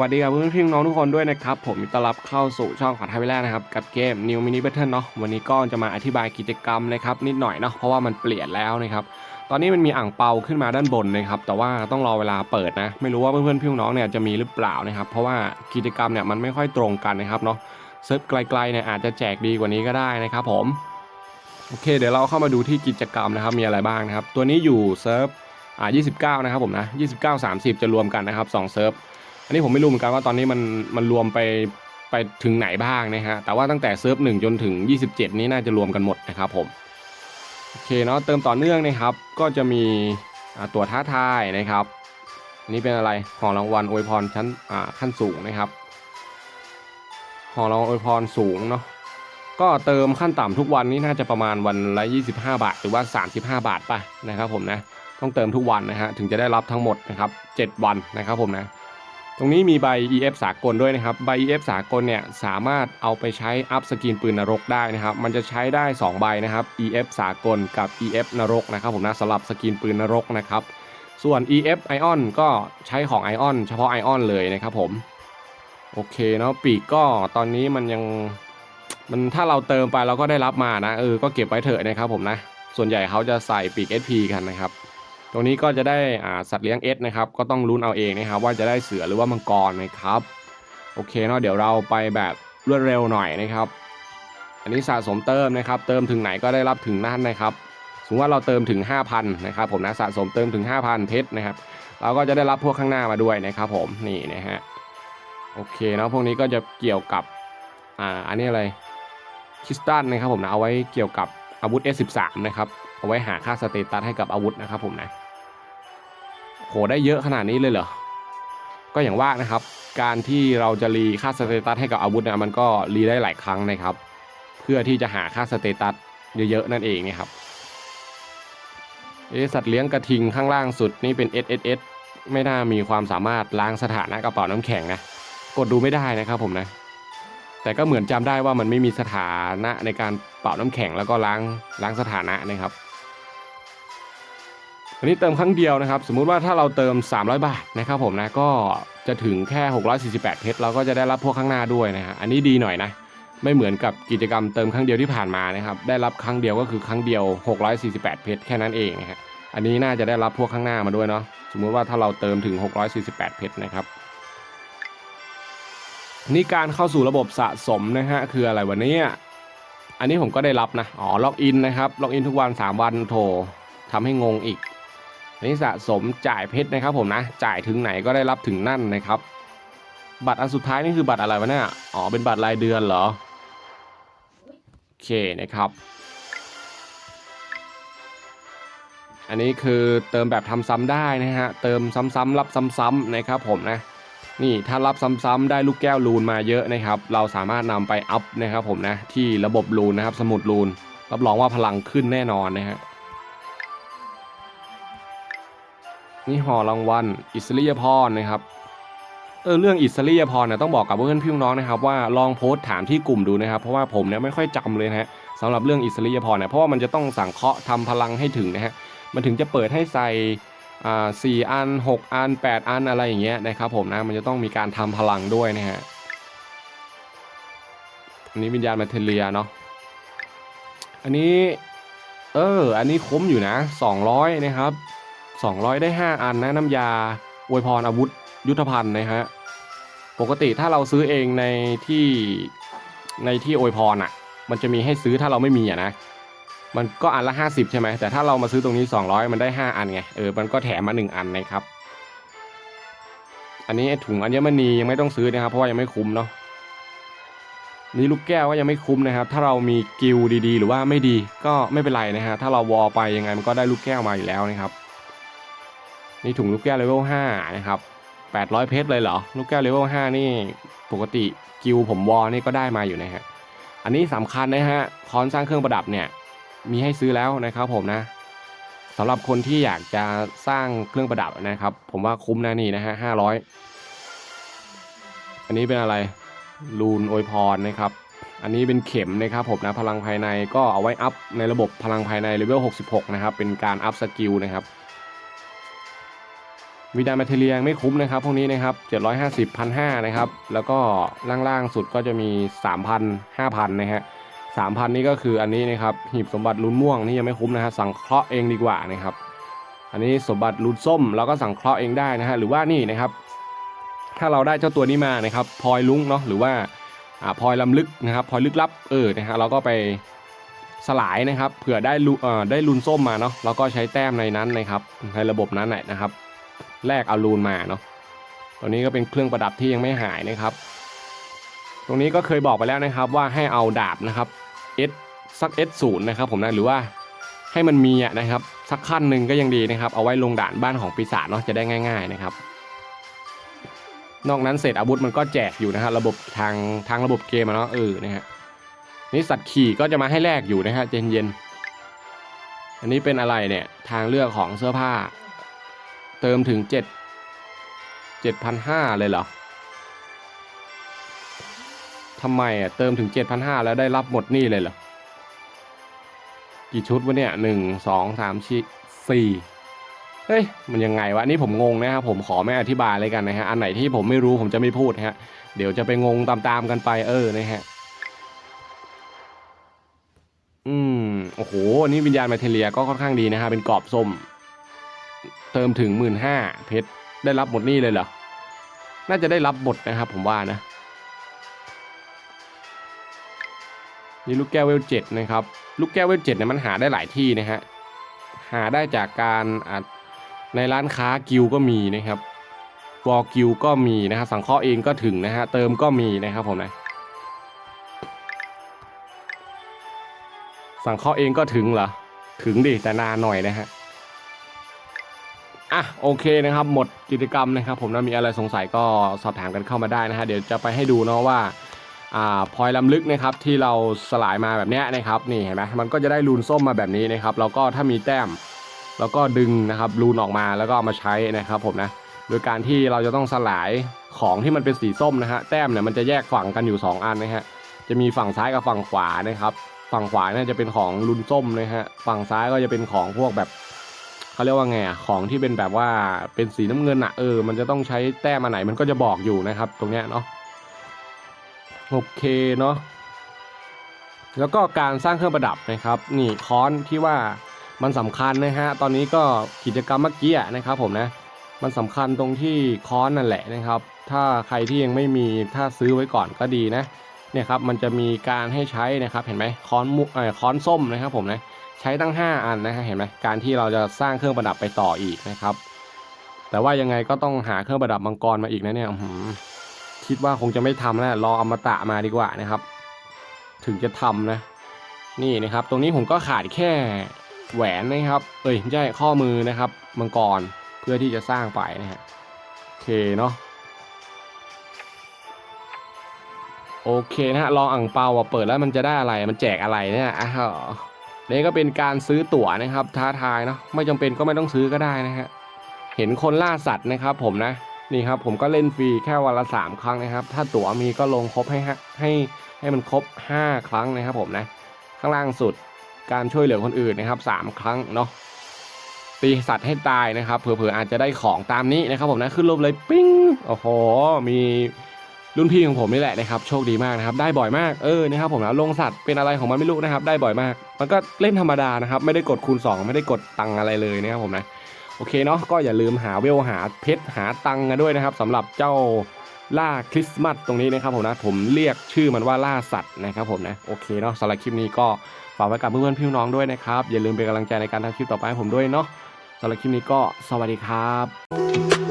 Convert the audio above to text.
วัสดีครับเพื่อนพี่น้องทุกคนด้วยนะครับผมต้อนรับเข้าสู่ช่องขอทายไปแล้วนะครับกับเกม New Mini Battle เนาะวันนี้ก็จะมาอธิบายกิจกรรมนะครับนิดหน่อยเนาะเพราะว่ามันเปลี่ยนแล้วนะครับตอนนี้มันมีอ่างเปาขึ้นมาด้านบนนะครับแต่ว่าต้องรอเวลาเปิดนะไม่รู้ว่าเพื่อนๆพี่น้องเนี่ยจะมีหรือเปล่านะครับเพราะว่ากิจกรรมเนี่ยมันไม่ค่อยตรงกันนะครับเนาะเซิร์ฟไกลๆเนี่ยอาจจะแจกดีกว่านี้ก็ได้นะครับผมโอเค เดี๋ยวเราเข้ามาดูที่กิจกรรมนะครับมีอะไรบ้างนะครับตัวนี้อยู่เซิร์ฟอ่า29 นะครับผมนะ29 30 จะรวมกันนะครับ2เซิร์ฟ อันนี้ผมไม่รู้เหมือนกันว่าตอนนี้มันมันรวมไปไปถึงไหนบ้างนะฮะแต่ว่าตั้งแต่เซิร์ฟ1จนถึง 27 นี้น่าจะรวมกันหมดนะครับผมโอเคเนาะเติมต่อเนื่องนะครับ ก็จะมีตัวท้าทายนะครับอันนี้เป็นอะไรของรางวัลอวยพรชั้นอ่าขั้นสูงนะครับของรางวัลอวยพรสูงเนาะก็เติมขั้นต่ำทุกวันนี้น่าจะประมาณวันละ 25 บาท หรือว่า 35 บาทป่ะนะครับผมนะต้องเติมทุกวันนะฮะถึงจะได้รับทั้งหมดนะครับ 7 วันนะครับผมนะ ตรงนี้มีใบ EF สากลด้วยนะครับ ใบ EF สากลเนี่ยสามารถเอาไปใช้อัพสกินปืนนรกได้นะครับ มันจะใช้ได้ 2 ใบนะครับ EF สากลกับ EF นรกนะครับผมนะสำหรับสกินปืนนรกนะครับ ส่วน EF Ion ก็ใช้ของ Ion เฉพาะ Ion เลยนะครับผม โอเคเนาะปีกก็ตอนนี้มันยังมันถ้าเราเติมไปเราก็ได้รับมานะเออก็เก็บไว้เถอะนะครับผมนะ ส่วนใหญ่เขาจะใส่ปีก SP กันนะครับ รงนี้ก็จะได้อ่าสัตว์เลี้ยง S นะครับ ก็ต้องลุ้นเอาเองนะครับ ว่าจะได้เสือหรือว่ามังกรนะครับ โอเคเนาะเดี๋ยวเราไปแบบรวดเร็วหน่อยนะครับ อันนี้สะสมเติมนะครับ เติมถึงไหนก็ได้รับถึงนั่นนะครับสมมติว่าเราเติมถึง 5,000นะครับผมนะสะสมเติมถึง 5,000เพชรนะครับ เราก็จะได้รับพวกข้างหน้ามาด้วยนะครับผมนี่นะฮะโอเคเนาะพวกนี้ก็จะเกี่ยวกับอ่าอันนี้อะไรคริสตัลนะครับผมนะเอาไว้เกี่ยวกับอาวุธ S13 นะครับเอาไว้หาค่าสเตตัสให้กับอาวุธนะครับผมนะ โหได้เยอะขนาดนี้เลยเหรอ ก็อย่างว่านะครับ การที่เราจะรีค่าสเตตัสให้กับอาวุธเนี่ยมันก็รีได้หลายครั้งนะครับ เพื่อที่จะหาค่าสเตตัสเยอะๆนั่นเองนะครับเอะสัตว์เลี้ยงกระทิงข้างล่างสุดนี่เป็น SSS ไม่น่ามีความสามารถล้างสถานะกระเป๋าน้ำแข็งนะกดดูไม่ได้นะครับผมนะ แต่ก็เหมือนจำได้ว่ามันไม่มีสถานะในการเป่าน้ำแข็งแล้วก็ล้างล้างสถานะนะครับ อันนี้เติมครั้งเดียวนะครับ สมมุติว่าถ้าเราเติม 300 บาทนะครับผมนะก็จะถึงแค่ 648 เพชรเราก็จะได้รับพวกข้างหน้าด้วยนะฮะอันนี้ดีหน่อยนะ ไม่เหมือนกับกิจกรรมเติมครั้งเดียวที่ผ่านมานะครับได้รับครั้งเดียวก็คือครั้งเดียว 648 เพชรแค่นั้นเองนะฮะอันนี้น่าจะได้รับพวกข้างหน้ามาด้วยเนาะสมมุติว่าถ้าเราเติมถึง 648 เพชรนะครับนี่การเข้าสู่ระบบสะสมนะฮะคืออะไรวันนี้อันนี้ผมก็ได้รับนะอ๋อล็อกอินนะครับล็อกอินทุกวัน 3 วันโถทำให้งงอีก อันนี้สะสมจ่ายเพชรนะครับผมนะ จ่ายถึงไหนก็ได้รับถึงนั่นนะครับ บัตรอันสุดท้ายนี่คือบัตรอะไรวะเนี่ย อ๋อ เป็นบัตรรายเดือนเหรอ โอเคนะครับ อันนี้คือเติมแบบทำซ้ำได้นะฮะ เติมซ้ำๆรับซ้ำๆนะครับผมนะ นี่ถ้ารับซ้ำๆได้ลูกแก้วลูนมาเยอะนะครับ เราสามารถนำไปอัพนะครับผมนะ ที่ระบบลูนนะครับ สมุดลูน รับรองว่าพลังขึ้นแน่นอนนะฮะ นี่ห่อรางวัลอิสริยพรนะครับเออเรื่องอิสริยพรเนี่ยต้องบอกกับเพื่อนพี่น้องนะครับว่าลองโพสต์ถามที่กลุ่มดูนะครับ เพราะว่าผมเนี่ยไม่ค่อยจำเลยนะฮะสำหรับเรื่องอิสริยพรเนี่ยเพราะว่ามันจะต้องสั่งเคาะทำพลังให้ถึงนะฮะมันถึงจะเปิดให้ใส่อ่าสี่อันหกอันแปดอันอะไรอย่างเงี้ยนะครับผมนะมันจะต้องมีการทำพลังด้วยนะฮะอันนี้วิญญาณมาเทเลียเนาะอันนี้เอออันนี้คุ้มอยู่นะ 200 นะครับ 200 ได้ 5 อันนะน้ำยาอวยพรอาวุธยุทธภัณฑ์นะฮะปกติถ้าเราซื้อเองในที่ในที่อวยพรอะ มันจะมีให้ซื้อถ้าเราไม่มีอะนะมันก็อันละ 50 ใช่ไหมแต่ถ้าเรามาซื้อตรงนี้ 200 มันได้ 5 อันไงเออมันก็แถมมา 1 อันนะครับ อันนี้ถุงอัญมณียังไม่ต้องซื้อนะครับเพราะว่ายังไม่คุ้มเนาะนี่ลูกแก้วก็ยังไม่คุ้มนะครับ ถ้าเรามีกิลดีๆ หรือว่าไม่ดีก็ไม่เป็นไรนะฮะถ้าเราวอลไปยังไงมันก็ได้ลูกแก้วมาอยู่แล้วนะครับ นี่ถุงลูกแก้วเลเวล5นะครับ800 เพชรเลยเหรอ ลูกแก้วเลเวล5นี่ปกติกิลผมวอนี่ก็ได้มาอยู่นะฮะ อันนี้สำคัญนะฮะคอนสร้างเครื่องประดับเนี่ยมีให้ซื้อแล้วนะครับผมนะสำหรับคนที่อยากจะสร้างเครื่องประดับนะครับ ผมว่าคุ้มนะนี่นะฮะห้าร้อยอันนี้เป็นอะไรลูนอวยพรนะครับ อันนี้เป็นเข็มนะครับผมนะพลังภายในก็เอาไว้อัพในระบบพลังภายในเลเวล 66 นะครับ เป็นการอัพสกิลนะครับ วิดามาเทเลียไม่คุ้มนะครับพวกนี้นะครับ750 1,500นะครับ แล้วก็ล่างๆสุดก็จะมี 3,000 5,000นะฮะ3,000 นี่ก็คืออันนี้นะครับหีบสมบัติลุ้นม่วงนี่ยังไม่คุ้มนะฮะสังเคราะห์เองดีกว่านะครับ อันนี้สมบัติลุ้นส้มเราก็สังเคราะห์เองได้นะฮะหรือว่านี่นะครับ ถ้าเราได้เจ้าตัวนี้มานะครับพลอยลุ้งเนาะหรือว่าพลอยลำลึกนะครับพลอยลึกลับเออนะฮะเราก็ไปสลายนะครับเผื่อได้ลูเอ่อได้ลูนส้มมาเนาะเราก็ใช้แต้มในนั้นนะครับในระบบนั้นแหละนะครับ แลกเอาลูนมาเนาะตัวนี้ก็เป็นเครื่องประดับที่ยังไม่หายนะครับ ตรงนี้ก็เคยบอกไปแล้วนะครับว่าให้เอาดาบนะครับ S สัก S ศูนย์นะครับผมนะหรือว่าให้มันมีอะนะครับ สักขั้นหนึ่งก็ยังดีนะครับ เอาไว้ลงด่านบ้านของปีศาจเนาะจะได้ง่าย ๆนะครับ นอกนั้นเศษอาวุธมันก็แจกอยู่นะฮะระบบทางทางระบบเกมเนาะเออนะฮะนี่สัตว์ขี่ก็จะมาให้แลกอยู่นะฮะเย็นๆอันนี้เป็นอะไรเนี่ยทางเลือกของเสื้อผ้า เติมถึงเจ็ดเจ็ดพันห้าเลยเหรอทำไมอะเติมถึงเจ็ดพันห้าแล้วได้รับหมดนี่เลยเหรอ กี่ชุดวะเนี่ยหนึ่งสองสามสี่เฮ้ยมันยังไงวะนี่ผมงงนะครับผมขอไม่อธิบายเลยกันนะฮะอันไหนที่ผมไม่รู้ผมจะไม่พูดฮะ เดี๋ยวจะไปงงตามๆกันไปเออนะฮะอืมโอ้โหนนี้วิญญาณมาเทเลียก็ค่อนข้างดีนะฮะเป็นกรอบส้ม เติมถึงหมื่นห้าเพชรได้รับหมดนี่เลยเหรอ น่าจะได้รับหมดนะครับผมว่านะนี่ลูกแก้วเวลเจ็ดนะครับ ลูกแก้วเวลเจ็ดเนี่ยมันหาได้หลายที่นะฮะ หาได้จากการอในร้านค้ากิลก็มีนะครับวอลกิลก็มีนะฮะสังเคราะห์เองก็ถึงนะฮะเติมก็มีนะครับผมนะสังเคราะห์เองก็ถึงเหรอถึงดิแต่นานหน่อยนะฮะ อะโอเคนะครับหมดกิจกรรมนะครับ ผมนะมีอะไรสงสัยก็สอบถามกันเข้ามาได้นะฮะเดี๋ยวจะไปให้ดูเนาะว่าอ่าพลอยลำลึกนะครับที่เราสลายมาแบบเนี้ยนะครับนี่เห็นไหมมันก็จะได้รูนส้มมาแบบนี้นะครับแล้วก็ถ้ามีแต้มแล้วก็ดึงนะครับรูนออกมาแล้วก็เอามาใช้นะครับผมนะโดยการที่เราจะต้องสลายของที่มันเป็นสีส้มนะฮะแต้มเนี่ยมันจะแยกฝั่งกันอยู่ 2 อันนะฮะจะมีฝั่งซ้ายกับฝั่งขวานะครับฝั่งขวาเนี่ยจะเป็นของรูนส้มนะฮะฝั่งซ้ายก็จะเป็นของพวกแบบ เขาเรียกว่าไงอะของที่เป็นแบบว่าเป็นสีน้ำเงินอะเออมันจะต้องใช้แต้มอันไหนมันก็จะบอกอยู่นะครับ ตรงเนี้ยเนาะโอเคเนาะแล้วก็การสร้างเครื่องประดับนะครับ นี่ค้อนที่ว่ามันสำคัญนะฮะตอนนี้ก็กิจกรรมเมื่อกี้นะครับผมนะมันสำคัญตรงที่ค้อนนั่นแหละนะครับ ถ้าใครที่ยังไม่มีถ้าซื้อไว้ก่อนก็ดีนะเนี่ยครับมันจะมีการให้ใช้นะครับเห็นไหมค้อนมุเอ่อค้อนส้มนะครับผมนะ ใช้ตั้ง 5 อันนะฮะเห็นไหมการที่เราจะสร้างเครื่องประดับไปต่ออีกนะครับ แต่ว่ายังไงก็ต้องหาเครื่องประดับมังกรมาอีกนะเนี่ยคิดว่าคงจะไม่ทำแล้วรออมตะมาดีกว่านะครับ ถึงจะทำนะ นี่นะครับ ตรงนี้ผมก็ขาดแค่แหวนนะครับ เอ้ยไม่ใช่ข้อมือนะครับ มังกรเพื่อที่จะสร้างไปนะฮะโอเคเนาะโอเคนะฮะลองอ่างเปาอะเปิดแล้วมันจะได้อะไรมันแจกอะไรเนี่ยอ้าว นี่ก็เป็นการซื้อตั๋วนะครับ ท้าทายเนาะไม่จำเป็นก็ไม่ต้องซื้อก็ได้นะฮะเห็นคนล่าสัตว์นะครับ ผมนะนี่ครับผมก็เล่นฟรีแค่วันละสามครั้งนะครับ ถ้าตั๋วมีก็ลงครบให้ให้ให้มันครบ 5 ครั้งนะครับ ผมนะ ข้างล่างสุดการช่วยเหลือคนอื่นนะครับ 3 ครั้งเนาะตีสัตว์ให้ตายนะครับเผื่อๆอาจจะได้ของตามนี้นะครับ ผมนะขึ้นรูปเลยปิ้งโอ้โหมี รุ่นพี่ของผมนี่แหละนะครับโชคดีมากนะครับได้บ่อยมากเออนะครับผมนะลงสัตว์เป็นอะไรของมันไม่รู้นะครับได้บ่อยมาก มันก็เล่นธรรมดานะครับไม่ได้กดคูณ 2 ไม่ได้กดตังอะไรเลยนะครับผมนะโอเคเนาะก็อย่าลืมหาเวลหาเพชรหาตังกันด้วยนะครับสำหรับเจ้าล่าคริสต์มาสตรงนี้นะครับผมนะผมเรียกชื่อมันว่าล่าสัตว์นะครับผมนะโอเคเนาะสำหรับคลิปนี้ก็ฝากไว้กับเพื่อนๆพี่น้องด้วยนะครับอย่าลืมเป็นกำลังใจในการทำคลิปต่อไปให้ผมด้วยเนาะสำหรับคลิปนี้ก็สวัสดีครับ